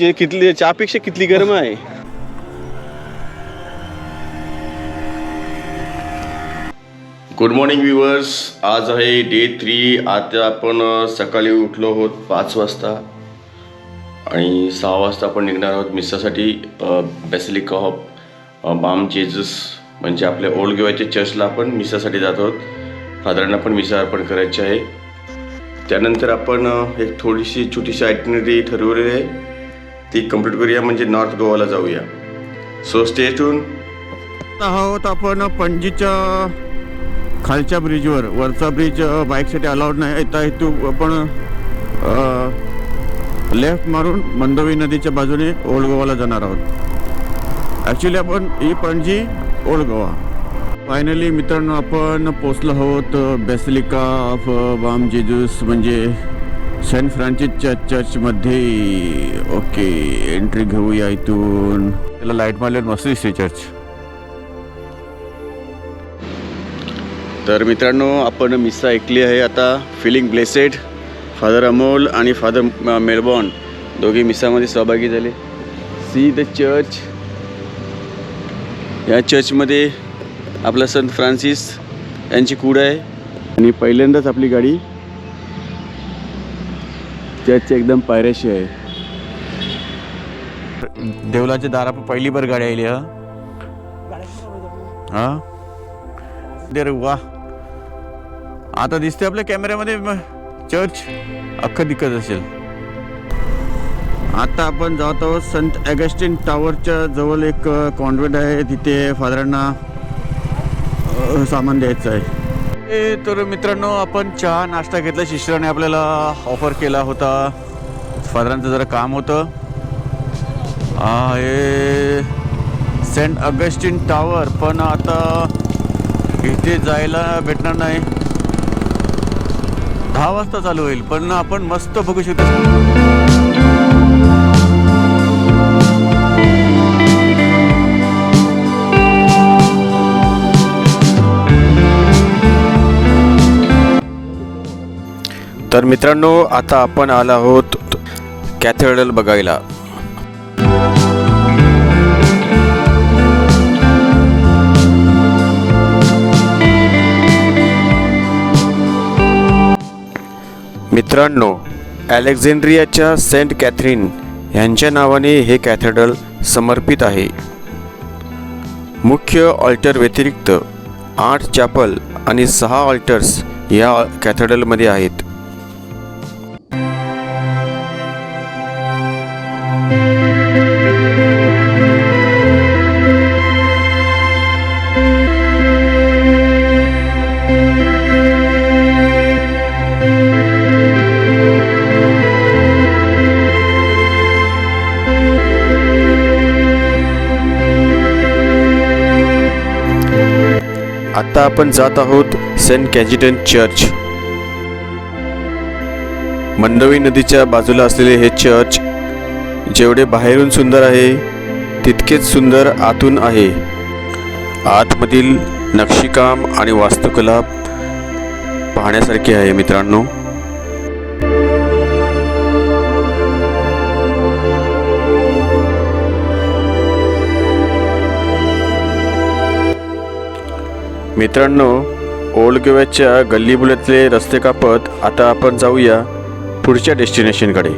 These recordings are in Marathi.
चे कितली चहापेक्षा कितली गरम आहे? गुड मॉर्निंग व्ह्युअर्स आज आहे डे थ्री आता आपण सकाळी उठलो आहोत पाच वाजता. आणि सहा वाजता आपण निघणार आहोत मिसासाठी बेसिलिका ऑफ बाम चेजस म्हणजे आपल्या ओल्ड गोव्याच्या चर्चला आपण मिसासाठी जात आहोत. फादरांना पण मिसा अर्पण करायची आहे. त्यानंतर आपण एक थोडीशी छोटीशी आयटनरी ठरवलेली आहे. ती कंप्लीट करूया म्हणजे नॉर्थ गोवाला जाऊया. सो स्टे टून आहोत आपण पणजीच्या खालच्या ब्रिजवर वरचा ब्रिज बाईकसाठी अलाउड नाही. आता हेतू आपण लेफ्ट मारून मंदोवी नदीच्या बाजूने ओल्ड गोवाला जाणार आहोत. ॲक्च्युली आपण ही पणजी ओल्ड गोवा. फायनली मित्रांनो आपण पोचलो आहोत बेसिलिका ऑफ बाम जेजूस म्हणजे सेंट फ्रान्सिसच्या चर्चमध्ये. ओके एंट्री घेऊया इथून. त्याला लाइट मारल्यावर मस्त दिसते चर्च. तर मित्रांनो आपण मिस्सा ऐकली आहे आता फिलिंग ब्लेसेड फादर अमोल आणि फादर मेलबॉन दोघे मिस्सामध्ये सहभागी झाले. सी द चर्च या चर्चमध्ये आपला संत फ्रान्सिस यांची कूड आहे. आणि पहिल्यांदाच आपली गाडी चर्चच्या एकदम पायऱ्याशी आहे. देवलाच्या दारा पहिली बार गाडी आली हा? दे रे वा. आता दिसते आपल्या कॅमेऱ्यामध्ये चर्च. अख्खं दिक्कत असेल. आता आपण जात आहोत संत ॲगस्टिन टॉवरच्या जवळ एक कॉन्व्हेंट आहे. तिथे फादरांना सामान द्यायचं आहे. तर मित्रांनो आपण चहा नाश्ता घेतला. शिश्राने आपल्याला ऑफर केला होता. फादरांचं जरा काम होतं. हे सेंट अगस्टिन टावर पण आता इथे जायला भेटणार नाही. दहा वाजता चालू होईल पण आपण मस्त बघू शकतो. तर मित्रांनो आता आपण आला आहोत कॅथेड्रल बघायला. मित्रांनो ॲलेक्झेंड्रियाच्या सेंट कॅथरीन यांच्या नावाने हे कॅथेड्रल समर्पित आहे. मुख्य ऑल्टर व्यतिरिक्त आठ चॅपल आणि सहा ऑल्टर्स या कॅथेड्रलमध्ये आहेत. आत्ता आपण जात आहोत सेंट कॅजिटन चर्च. मंडवी नदीच्या बाजूला असलेले हे चर्च जेवढे बाहेरून सुंदर आहे तितकेच सुंदर आतून आहे. आतमधील नक्षीकाम आणि वास्तुकला पाहण्यासारखी आहे मित्रांनो. मित्रांनो ओल्ड गोव्याच्या गल्लीबुल्यातले रस्ते कापत आता आपण जाऊया पुढच्या डेस्टिनेशनकडे.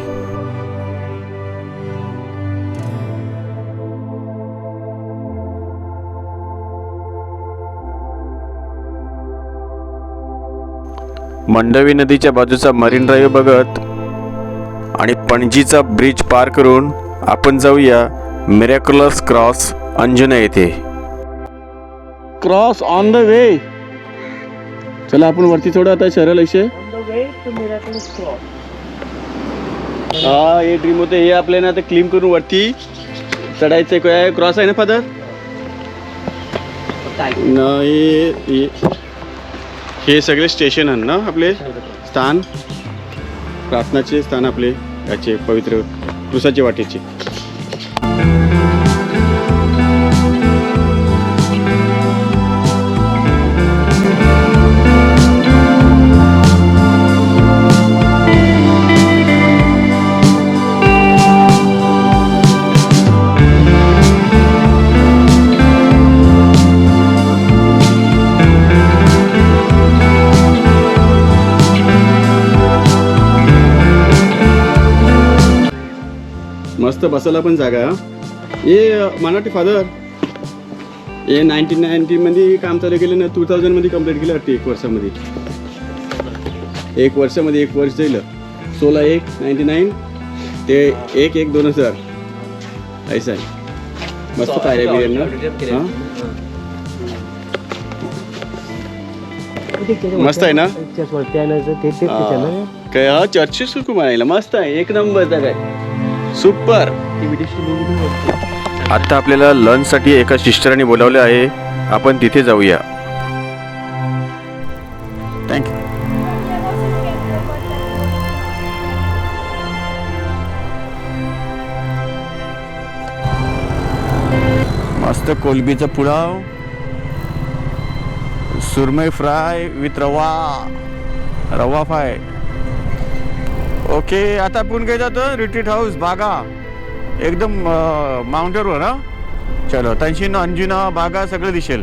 मंडवी नदीच्या बाजूचा मरीन ड्राईव्ह बघत आणि पणजीचा ब्रिज पार करून आपण जाऊया मिरॅक्युलस क्रॉस अंजना येथे. क्रॉस ऑन द वे चला आपण वरती थोडं आता सरळ असे हा हे ड्रीम होते हे आपल्याला आता क्लीम करून वरती चढायचं काय क्रॉस आहे ना फादर नाही हे- सगळे स्टेशन आहे ना आपले? स्थान? प्रार्थनाचे स्थान आपले याचे पवित्र क्रुसाचे वाटेचे. मस्त बसायला पण जागा. हे मराठी फादर हे नाईन्टीन नाईन्टीमध्ये काम चालू केलं ना टू थाउजंडमध्ये कंप्लीट केलं वाटते एक वर्षामध्ये. एक वर्षामध्ये एक वर्ष झालं सोळा एक नाईन्टी नाईन ते एक एक दोन हजार. ऐसा आहे मस्त पायऱ्या बिऱ्या हां? मस्त आहे ना? काय हा चर्चेस सुकू म्हणायला मस्त आहे. एक नंबर आहे सुपर. आता आपल्याला लंचसाठी एका सिस्टरांनी बोलावले आहे. आपण तिथे जाऊया. थँक्यू मस्त कोलबीचा pulao. Surmai fry with rava. Rava fry. Okay आता आपण काय जातो रिट्रीट हाऊस बागा. एकदम माउंटेनवर हा? चलो तनशीन अंजुना बागा सगळं दिसेल.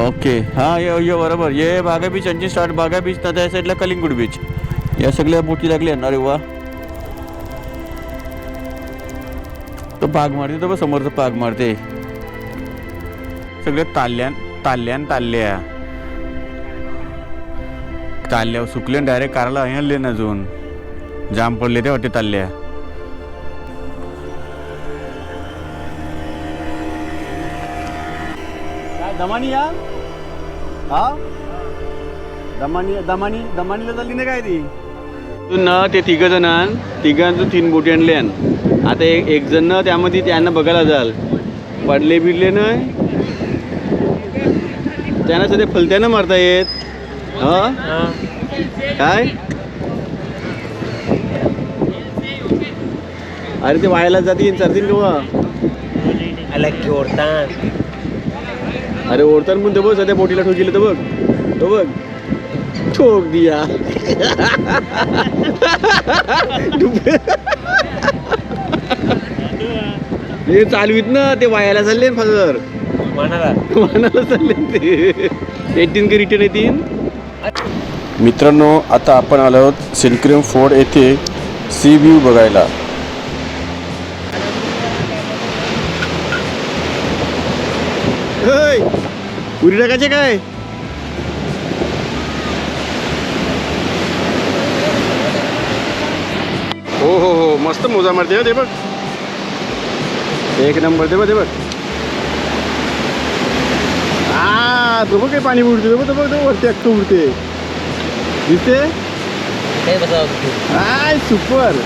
ओके हां ये ये बरोबर. ये बागा बीच अंजी स्टार्ट बागा बीच ना त्या साईडला कलिंगूड बीच या सगळ्या बोटी लागल्या ना रे वा. तो पाग मारते तो बघ समोरचं पाग मारते. सगळे ताल्ल्यान ताल्ल्यान ताल्ल्या. ताल्ल्या सुकले डायरेक्ट कारला आणले ना अजून जाम पडले ते वाटते ताल्ल्या. काय दमानी या? हा? दमानी दमानी दमानीला चालली ना काय ती? ना ते तिघ जणां तिघांचं तीन बोटी आणल्यान आता एक एक जण ना त्यामध्ये त्यांना बघायला जाल. पडले बिडले नाही. त्यांना सध्या फलत्यानं मारता येत. हा? काय? अरे ते वायाला जातील चालतील केव्हा? अरे ओढताना पण तर बघ सध्या बोटीला ठोकीलं तर बघ. तो बघ. ठोक दिया. हे चालवीत ना ते वायाला चालले ना फादर मनाला. चालले ते. एटीन के रिटर्न येतील मित्रांनो आता आपण आलो आहोत सिलक्रीम फोर्ड येथे सी व्ह्यू बघायला. उरी टाकायचे काय? हो हो हो मस्त मोजा मारते ना ते बघ. एक नंबर दे बघ ते बघ. आ तो बघ काही पाणी उडते बघ तो बघ तो वरती अख्खं उडते दिसते आय सुपर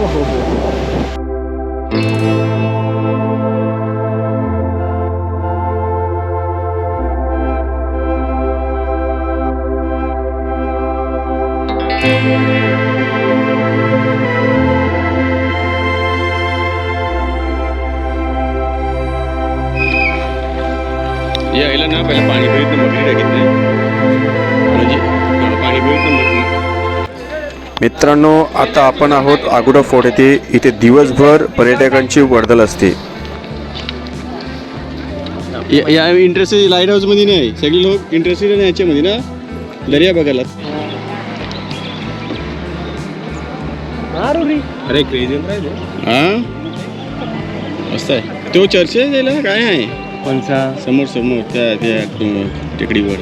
यायला ना मित्रांनो आता आपण आहोत आगुडा फोर्ट येथे. इथे दिवसभर पर्यटकांची वर्दळ असते. या- या इंटरेस्टेड लाइट हाऊसमध्ये नाही. सगळे लोक इंटरेस्टेड आहे याच्यामध्ये ना? दर्या बघायला. अरे क्रेझी हा? मस्त आहे. तो चर्चेत गेला ना काय आहे? कोणचा? समोर समोर. त्या त्या टेकडीवर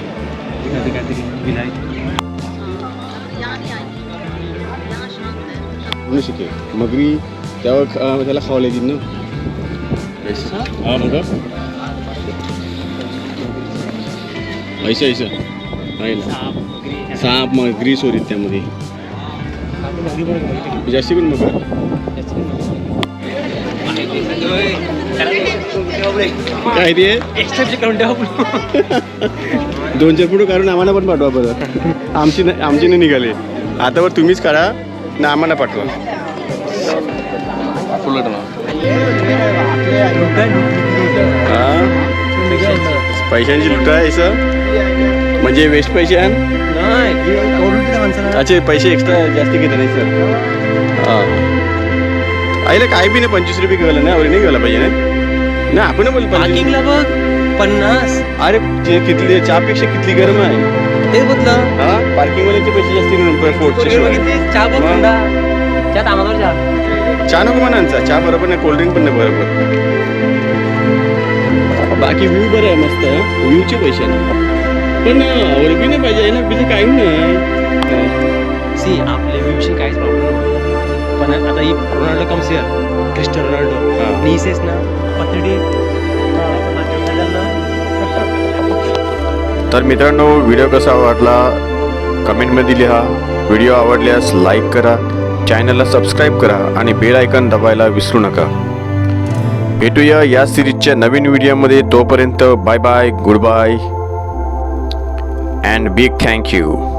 त्यावर अं, त्याला खावायला येतील ना हा मग ऐसा ऐसा आहे ना साप मगरी सोरीत त्यामध्ये जास्ती पण मग काय ते दोन चार फोटो काढून आम्हाला पण पाठवा परत आमची आमची नाही निघाले आता वर तुम्हीच काढा ना आम्हाला पाठवा. हा? पैशांची लुटा आहे सर. म्हणजे वेस्ट पैसे आण. अच्छा पैसे एक्स्ट्रा जास्त घेत नाही सर. हां. आईला काय बी नाही पंचवीस रुपये गेलं ना अरे नाही गेला पाहिजे ना ना आपण बोल पार्किंगला बघ पन्नास. अरे जे कितली चहापेक्षा कितली गरम आहे. ते बदलं. हा? पार्किंग वाल्याचे पैसे जास्त फोर्टचे शिवाय. चहा बघ मग? थंडा. चहा चहा. नको म्हणांचा चहा बरोबर नाही कोल्ड्रिंक पण नाही बरोबर. बाकी व्ह्यू बरं आहे मस्त व्ह्यूचे पैसे नाही. पण बी नाही पाहिजे ना बिझी काही नाही. सी आपल्या विषयी काहीच प्रॉब्लेम पण आता ही Ronaldo comes here Cristiano Ronaldo. हा. इसेस ना पतडी तर मित्रांनो व्हिडिओ कसा वाटला? कमेंटमध्ये लिहा. व्हिडिओ आवडल्यास लाईक करा. चॅनलला सबस्क्राईब करा आणि बेल आयकन दबायला विसरू नका. भेटूया या सिरीजच्या नवीन व्हिडिओमध्ये. तोपर्यंत bye bye goodbye and big thank you.